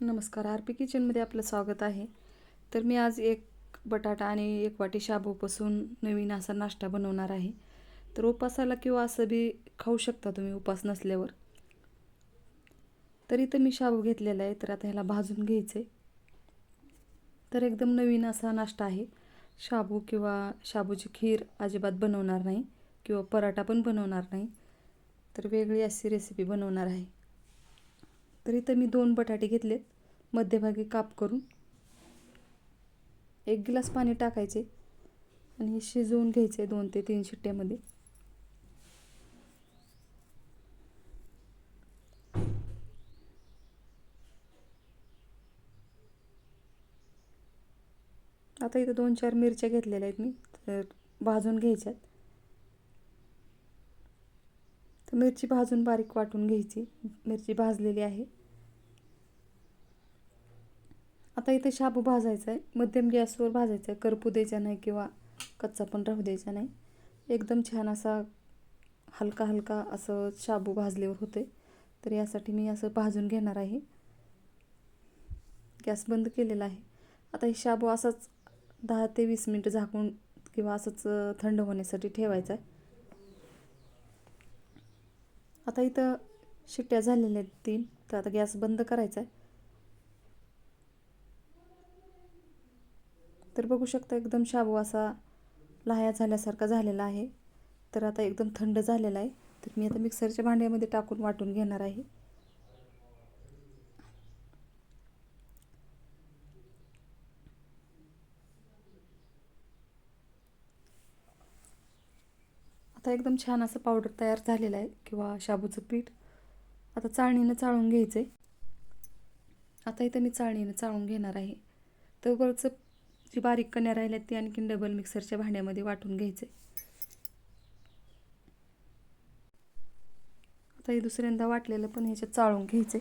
नमस्कार R P किचनमध्ये आपलं स्वागत आहे. तर मी आज एक बटाटा आणि एक वाटी शाबूपासून नवीन असा नाश्ता बनवणार आहे. तर उपासाला किंवा असं बी खाऊ शकता तुम्ही उपास नसल्यावर. तर इथं मी शाबू घेतलेला आहे तर आता ह्याला भाजून घ्यायचे तर एकदम नवीन असा नाश्ता आहे. शाबू किंवा शाबूची खीर अजिबात बनवणार नाही किंवा पराठा पण बनवणार नाही. तर वेगळी अशी रेसिपी बनवणार आहे. तर इथं मी दोन बटाटे घेतलेत. मध्यभागी काप करून. एक गिलास पाणी टाकायचे आणि हे शिजवून घ्यायचे दोन ते तीन शिट्ट्यामध्ये. आता इथं दोन चार मिरच्या घेतलेल्या आहेत मी तर भाजून घ्यायच्यात. तर मिरची भाजून बारीक वाटून घ्यायची. मिरची भाजलेली आहे. आता इथे शाबू भाजायचा आहे मध्यम गॅसवर भाजायचा आहे करपू द्यायचा नाही किंवा कच्चा पण राहू द्यायचा नाही. एकदम छान असा हलका हलका असं शाबू भाजल्यावर होते तर यासाठी मी असं भाजून घेणार आहे. गॅस बंद केलेला आहे. आता हे शाबू असाच दहा ते वीस मिनटं झाकून किंवा असंच थंड होण्यासाठी ठेवायचं आहे. आता इथं शिट्ट्या झालेल्या आहेत तीन तर आता गॅस बंद करायचा आहे. तर बघू शकता एकदम शाबू असा लाह्या झाल्यासारखा झालेला आहे. तर आता एकदम थंड झालेला आहे. तर मी आता मिक्सरच्या भांड्यामध्ये टाकून वाटून घेणार आहे. आता एकदम छान असं पावडर तयार झालेलं आहे किंवा शाबूचं पीठ. आता चाळणीनं चाळून घ्यायचं आहे आता इथं मी चाळणीनं चाळून घेणार आहे. तर वरचं जी बारीक कण्या राहिल्यात ती आणखीन डबल मिक्सरच्या भांड्यामध्ये वाटून घ्यायचे. आता हे दुसऱ्यांदा वाटलेलं पण ह्याच्यात चाळून घ्यायचे.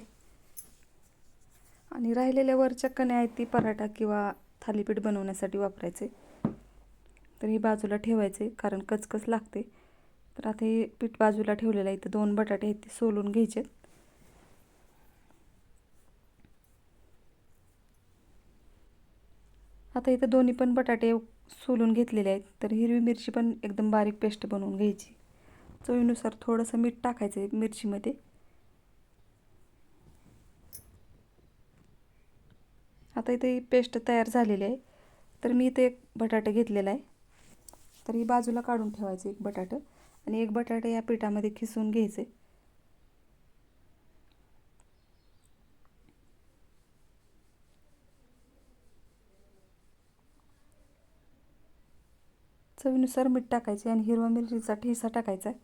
आणि राहिलेल्या वरच्या कण्या आहेत ती पराठा किंवा थालीपीठ बनवण्यासाठी वापरायचे. तर हे बाजूला ठेवायचे कारण कचकच लागते. तर आता हे पीठ बाजूला ठेवलेलं आहे इथं दोन बटाटे आहेत ते सोलून घ्यायचे. आता इथं दोन्ही पण बटाटे सोलून घेतलेले आहेत. तर हिरवी मिरची पण एकदम बारीक पेस्ट बनवून घ्यायची. चवीनुसार थोडंसं मीठ टाकायचं आहे मिरचीमध्ये. आता इथे पेस्ट तयार झालेली आहे. तर मी इथे एक बटाटा घेतलेला आहे. तर ही बाजूला काढून ठेवायचं एक बटाटं. आणि एक बटाटा या पिठामध्ये खिसून घ्यायचे चवीनुसार मीठ टाकायचे आणि हिरवा मिरचीचा ठेसा टाकायचा आहे.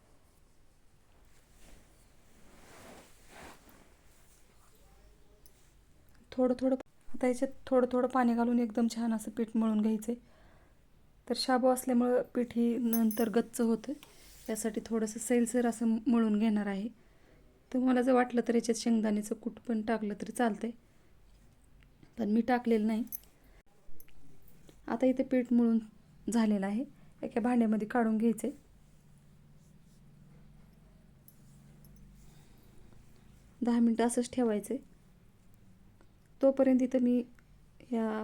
थोडं थोडं आता याच्यात थोडं थोडं पाणी घालून एकदम छान असं पीठ मळून घ्यायचं तर शाबू असल्यामुळं पीठ ही नंतर गच्च होतं त्यासाठी थोडंसं सैलसर असं मळून घेणार आहे. तर मला जर वाटलं तर याच्यात शेंगदाण्याचं कूट पण टाकलं तरी चालतं आहे पण मी टाकलेलं नाही. आता इथे पीठ मळून झालेलं आहे. एका भांड्यामध्ये काढून घ्यायचे. दहा मिनटं असंच ठेवायचे. तोपर्यंत इथं मी या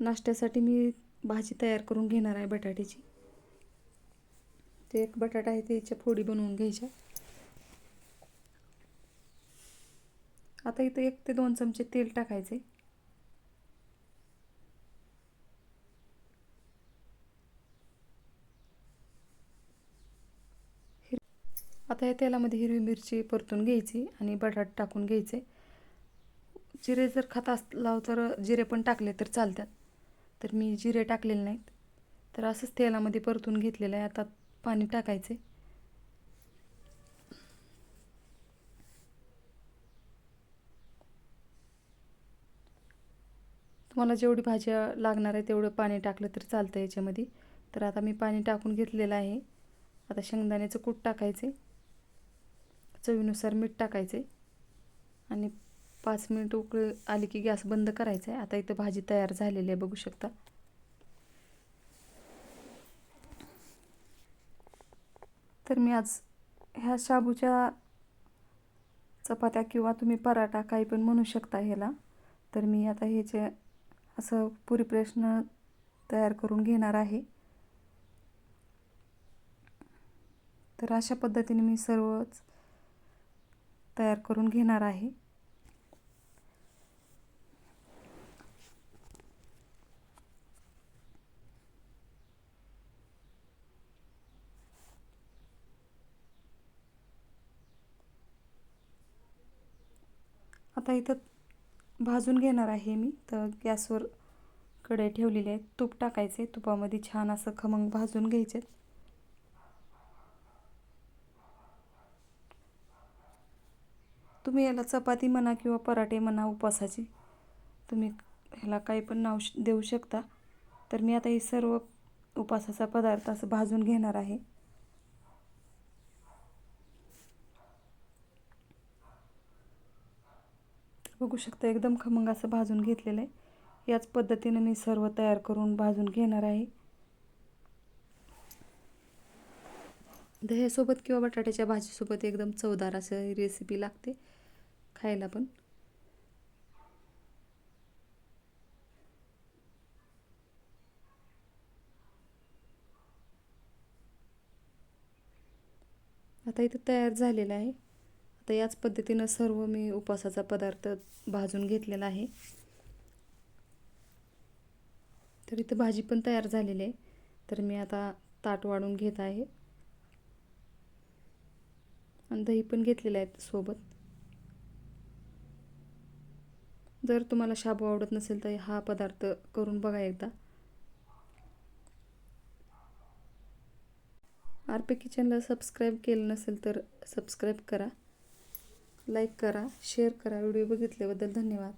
नाश्त्यासाठी मी भाजी तयार करून घेणार आहे बटाट्याची. ते एक बटाटा आहे त्याच्या फोडी बनवून घ्यायच्या. आता इथं एक ते दोन चमचे तेल टाकायचे. आता या तेलामध्ये हिरवी मिरची परतून घ्यायची आणि बटाट टाकून घ्यायचे. जिरे जर खात असलाव तर जिरे पण टाकले तर चालतात. तर मी जिरे टाकलेले नाहीत. तर असंच तेलामध्ये परतून घेतलेलं आहे. आता पाणी टाकायचे. तुम्हाला जेवढी भाज्या लागणार आहे तेवढं पाणी टाकलं तर चालतं याच्यामध्ये. तर आता मी पाणी टाकून घेतलेलं आहे. आता शेंगदाण्याचं कूट टाकायचे. चवीनुसार मीठ टाकायचे. आणि पाच मिनिट उकळ आली की गॅस बंद करायचा आहे. आता इथं भाजी तयार झालेली आहे बघू शकता. तर मी आज ह्या शाबूच्या चपात्या किंवा तुम्ही पराठा काही पण म्हणू शकता ह्याला. तर मी आता ह्याचे असं पुरी प्रश्न तयार करून घेणार आहे. तर अशा पद्धतीने मी सर्वच तयार करून घेणार आहे. आता इथं भाजून घेणार आहे मी. तर गॅसवर कढई ठेवलेली आहे. तूप टाकायचे तुपामध्ये छान असं खमंग भाजून घ्यायचे तुम्ही याला चपाती म्हणा किंवा पराठे म्हणा उपवासाची तुम्ही ह्याला काही पण नाव श देऊ शकता. तर मी आता हे सर्व उपवासाचा पदार्थ असं भाजून घेणार आहे. बघू शकता एकदम खमंग असं भाजून घेतलेलं आहे. याच पद्धतीनं मी सर्व तयार करून भाजून घेणार आहे. दह्यासोबत किंवा बटाट्याच्या भाजीसोबत एकदम चवदार असं ही रेसिपी लागते. खायला पण. आता इथं तयार झालेलं आहे. आता याच पद्धतीनं सर्व मी उपवासाचा पदार्थ भाजून घेतलेला आहे. तर इथं भाजी पण तयार झालेली आहे. तर मी आता ताट वाढून घेत आहे. आणि दही पण घेतलेलं आहे सोबत. जर तुम्हाला शाबू आवडत नसेल तर हा पदार्थ करून बघा एकदा. आर पी किचनला सबस्क्राईब केलं नसेल तर सबस्क्राईब करा. लाईक करा शेअर करा. व्हिडिओ बघितल्याबद्दल धन्यवाद.